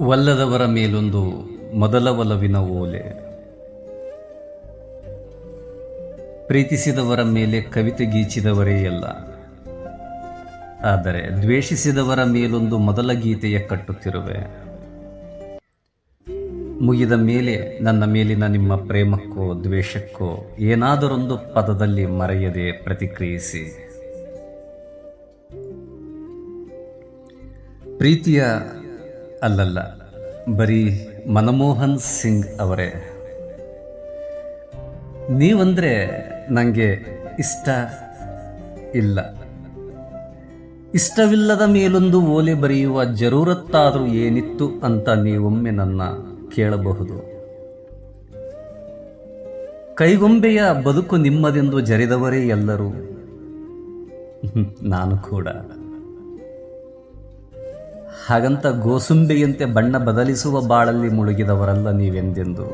ಒಲ್ಲದವರ ಮೇಲೊಂದು ಮೊದಲ ಒಲವಿನ ಓಲೆ. ಪ್ರೀತಿಸಿದವರ ಮೇಲೆ ಕವಿತೆ ಗೀಚಿದವರೇ ಎಲ್ಲ. ಆದರೆ ದ್ವೇಷಿಸಿದವರ ಮೇಲೊಂದು ಮೊದಲ ಗೀತೆಯ ಕಟ್ಟುತ್ತಿರುವೆ. ಮುಗಿದ ಮೇಲೆ ನನ್ನ ಮೇಲಿನ ನಿಮ್ಮ ಪ್ರೇಮಕ್ಕೋ ದ್ವೇಷಕ್ಕೋ ಏನಾದರೊಂದು ಪದದಲ್ಲಿ ಮರೆಯದೆ ಪ್ರತಿಕ್ರಿಯಿಸಿ. ಪ್ರೀತಿಯ ಅಲ್ಲಲ್ಲ, ಬರೀ ಮನಮೋಹನ್ ಸಿಂಗ್ ಅವರೇ. ನೀವಂದ್ರೆ ನನಗೆ ಇಷ್ಟ ಇಲ್ಲ. ಇಷ್ಟವಿಲ್ಲದ ಮೇಲೊಂದು ಓಲೆ ಬರೆಯುವ ಜರೂರತ್ತಾದರೂ ಏನಿತ್ತು ಅಂತ ನೀವೊಮ್ಮೆ ನನ್ನ ಕೇಳಬಹುದು. ಕೈಗೊಂಬೆಯ ಬದುಕು ನಿಮ್ಮದೆಂದು ಜರಿದವರೇ ಎಲ್ಲರೂ. ನಾನು ಕೂಡ. ಹಾಗಂತ ಗೋಸುಂಬೆಯಂತೆ ಬಣ್ಣ ಬದಲಿಸುವ ಬಾಳಲ್ಲಿ ಮುಳುಗಿದವರಲ್ಲ ನೀವೆಂದೆಂದು.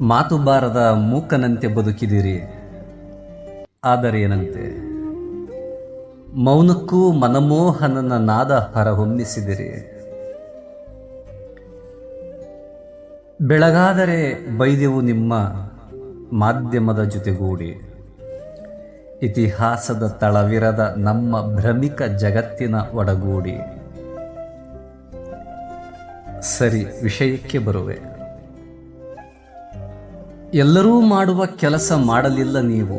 ಮಾತು ಬಾರದ ಮೂಕನಂತೆ ಬದುಕಿದಿರಿ. ಆದರೇನಂತೆ ಮೌನಕ್ಕೂ ಮನಮೋಹನನ ನಾದ ಹೊರಹೊಮ್ಮಿಸಿದಿರಿ. ಬೆಳಗಾದರೆ ಬೈದೆವು ನಿಮ್ಮ ಮಾಧ್ಯಮದ ಜೊತೆಗೂಡಿ. ಇತಿಹಾಸದ ತಳವಿರದ ನಮ್ಮ ಭ್ರಮಿಕ ಜಗತ್ತಿನ ಒಡಗೂಡಿ. ಸರಿ, ವಿಷಯಕ್ಕೆ ಬರುವೆ. ಎಲ್ಲರೂ ಮಾಡುವ ಕೆಲಸ ಮಾಡಲಿಲ್ಲ ನೀವು.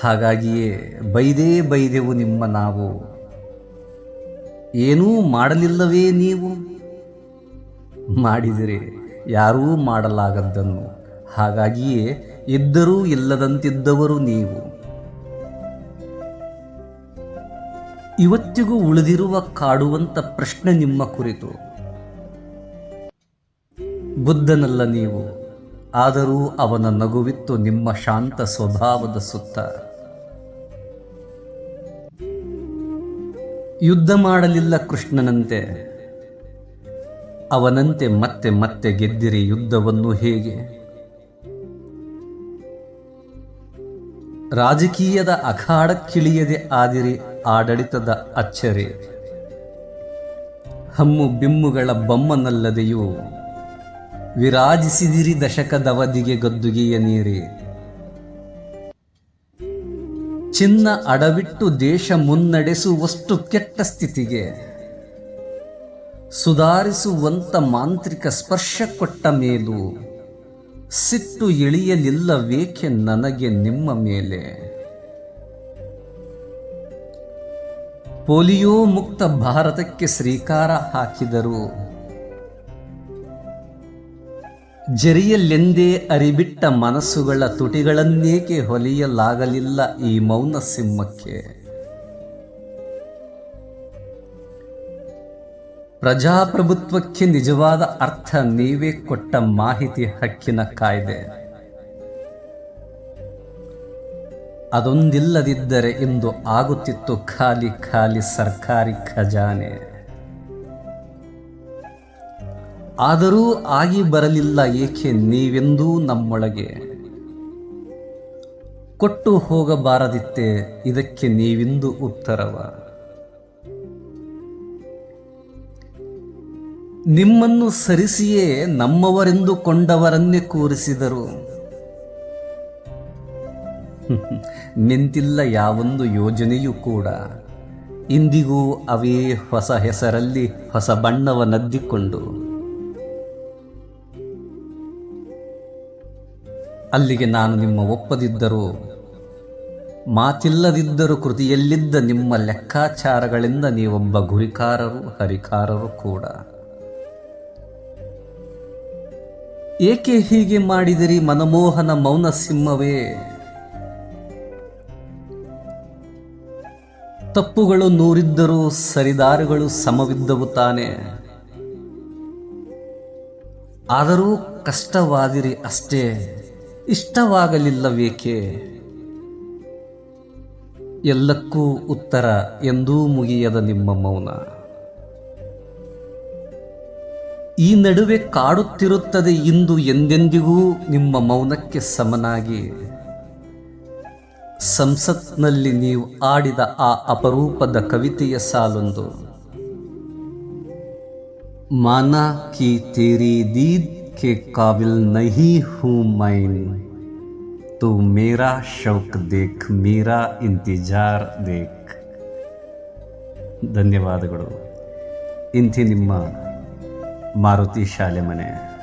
ಹಾಗಾಗಿಯೇ ಬೈದೇ ಬೈದೆವು ನಿಮ್ಮ ನಾವು. ಏನೂ ಮಾಡಲಿಲ್ಲವೇ ನೀವು? ಮಾಡಿದಿರಿ ಯಾರೂ ಮಾಡಲಾಗದ್ದನ್ನು. ಹಾಗಾಗಿಯೇ ಇದ್ದರೂ ಇಲ್ಲದಂತಿದ್ದವರು ನೀವು. ಇವತ್ತಿಗೂ ಉಳಿದಿರುವ ಕಾಡುವಂತ ಪ್ರಶ್ನೆ ನಿಮ್ಮ ಕುರಿತು. ಬುದ್ಧನಲ್ಲ ನೀವು, ಆದರೂ ಅವನ ನಗುವಿತ್ತು ನಿಮ್ಮ ಶಾಂತ ಸ್ವಭಾವದ ಸುತ್ತ. ಯುದ್ಧ ಮಾಡಲಿಲ್ಲ ಕೃಷ್ಣನಂತೆ. ಅವನಂತೆ ಮತ್ತೆ ಮತ್ತೆ ಗೆದ್ದಿರಿ ಯುದ್ಧವನ್ನು ಹೇಗೆ? ರಾಜಕೀಯದ ಅಖಾಡಕ್ಕಿಳಿಯದೆ ಆದಿರಿ ಆಡಳಿತದ ಅಚ್ಚರಿ. ಹಮ್ಮು ಬಿಮ್ಮುಗಳ ಬೊಮ್ಮನಲ್ಲದೆಯೂ ವಿರಾಜಿಸಿದಿರಿ ದಶಕದವಧಿಗೆ ಗದ್ದುಗೆಯ ನೀರಿ. ಚಿನ್ನ ಅಡವಿಟ್ಟು ದೇಶ ಮುನ್ನಡೆಸುವಷ್ಟು ಕೆಟ್ಟ ಸ್ಥಿತಿಗೆ ಸುಧಾರಿಸುವಂತ ಮಾಂತ್ರಿಕ ಸ್ಪರ್ಶ ಕೊಟ್ಟ ಮೇಲೂ ಸಿಟ್ಟು ಇಳಿಯಲಿಲ್ಲವೇಕೆ ನನಗೆ ನಿಮ್ಮ ಮೇಲೆ. ಪೋಲಿಯೋ ಮುಕ್ತ ಭಾರತಕ್ಕೆ ಶ್ರೀಕಾರ ಹಾಕಿದರು. ಜರಿಯಲ್ಲೆಂದೇ ಅರಿಬಿಟ್ಟ ಮನಸ್ಸುಗಳ ತುಟಿಗಳನ್ನೇಕೆ ಹೊಲಿಯಲಾಗಲಿಲ್ಲ ಈ ಮೌನ ಸಿಂಹಕ್ಕೆ ಪ್ರಜಾಪ್ರಭುತ್ವಕ್ಕೆ ನಿಜವಾದ ಅರ್ಥ ನೀವೇ ಕೊಟ್ಟ ಮಾಹಿತಿ ಹಕ್ಕಿನ ಕಾಯ್ದೆ. ಅದೊಂದಿಲ್ಲದಿದ್ದರೆ ಇಂದು ಆಗುತ್ತಿತ್ತು ಖಾಲಿ ಖಾಲಿ ಸರ್ಕಾರಿ ಖಜಾನೆ. ಆದರೂ ಆಗಿ ಬರಲಿಲ್ಲ ಏಕೆ ನೀವೆಂದೂ ನಮ್ಮೊಳಗೆ? ಕೊಟ್ಟು ಹೋಗಬಾರದಿತ್ತೆ ಇದಕ್ಕೆ ನೀವಿಂದು ಉತ್ತರವ? ನಿಮ್ಮನ್ನು ಸರಿಸಿಯೇ ನಮ್ಮವರೆಂದು ಕೊಂಡವರನ್ನೇ ಕೂರಿಸಿದರು. ನಿಂತಿಲ್ಲ ಯಾವೊಂದು ಯೋಜನೆಯೂ ಕೂಡ. ಇಂದಿಗೂ ಅವೇ ಹೊಸ ಹೆಸರಲ್ಲಿ ಹೊಸ ಬಣ್ಣವ ನದ್ದಿಕೊಂಡು ಅಲ್ಲಿಗೆ ನಾನು ನಿಮ್ಮ ಒಪ್ಪದಿದ್ದರೂ, ಮಾತಿಲ್ಲದಿದ್ದರೂ ಕೃತಿಯಲ್ಲಿದ್ದ ನಿಮ್ಮ ಲೆಕ್ಕಾಚಾರಗಳಿಂದ ನೀವೊಬ್ಬ ಗುರಿಕಾರರು, ಹರಿಕಾರರು ಕೂಡ. ಏಕೆ ಹೀಗೆ ಮಾಡಿದಿರಿ ಮನಮೋಹನ ಮೌನ ಸಿಂಹವೇ? ತಪ್ಪುಗಳು ನೂರಿದ್ದರೂ ಸರಿದಾರುಗಳು ಸಮವಿದ್ದವು ತಾನೆ. ಆದರೂ ಕಷ್ಟವಾದಿರಿ ಅಷ್ಟೇ, ಇಷ್ಟವಾಗಲಿಲ್ಲವೇಕೆ? ಎಲ್ಲಕ್ಕೂ ಉತ್ತರ ಎಂದೂ ಮುಗಿಯದ ನಿಮ್ಮ ಮೌನ. ಈ ನಡುವೆ ಕಾಡುತ್ತಿರುತ್ತದೆ ಇಂದು ಎಂದೆಂದಿಗೂ ನಿಮ್ಮ ಮೌನಕ್ಕೆ ಸಮನಾಗಿ. ಸಂಸತ್ನಲ್ಲಿ ನೀವು ಆಡಿದ ಆ ಅಪರೂಪದ ಕವಿತೆಯ ಸಾಲೊಂದು. ಮಾನಾ ಕಿ ತೇರಿ ದೀದ್ ಕೆ ಕಾಬಿಲ್ ನಹಿ ಹೂ ಮೈನ್. ತು ಮೇರಾ ಶೌಕ್ ದೇಖ್, ಮೇರಾ ಇಂತಿಜಾರ್ ದೇಖ್. ಧನ್ಯವಾದಗಳು. ಇಂತಿ ನಿಮ್ಮ ಮಾರುತಿ ಶಾಲೆ ಮನೆ.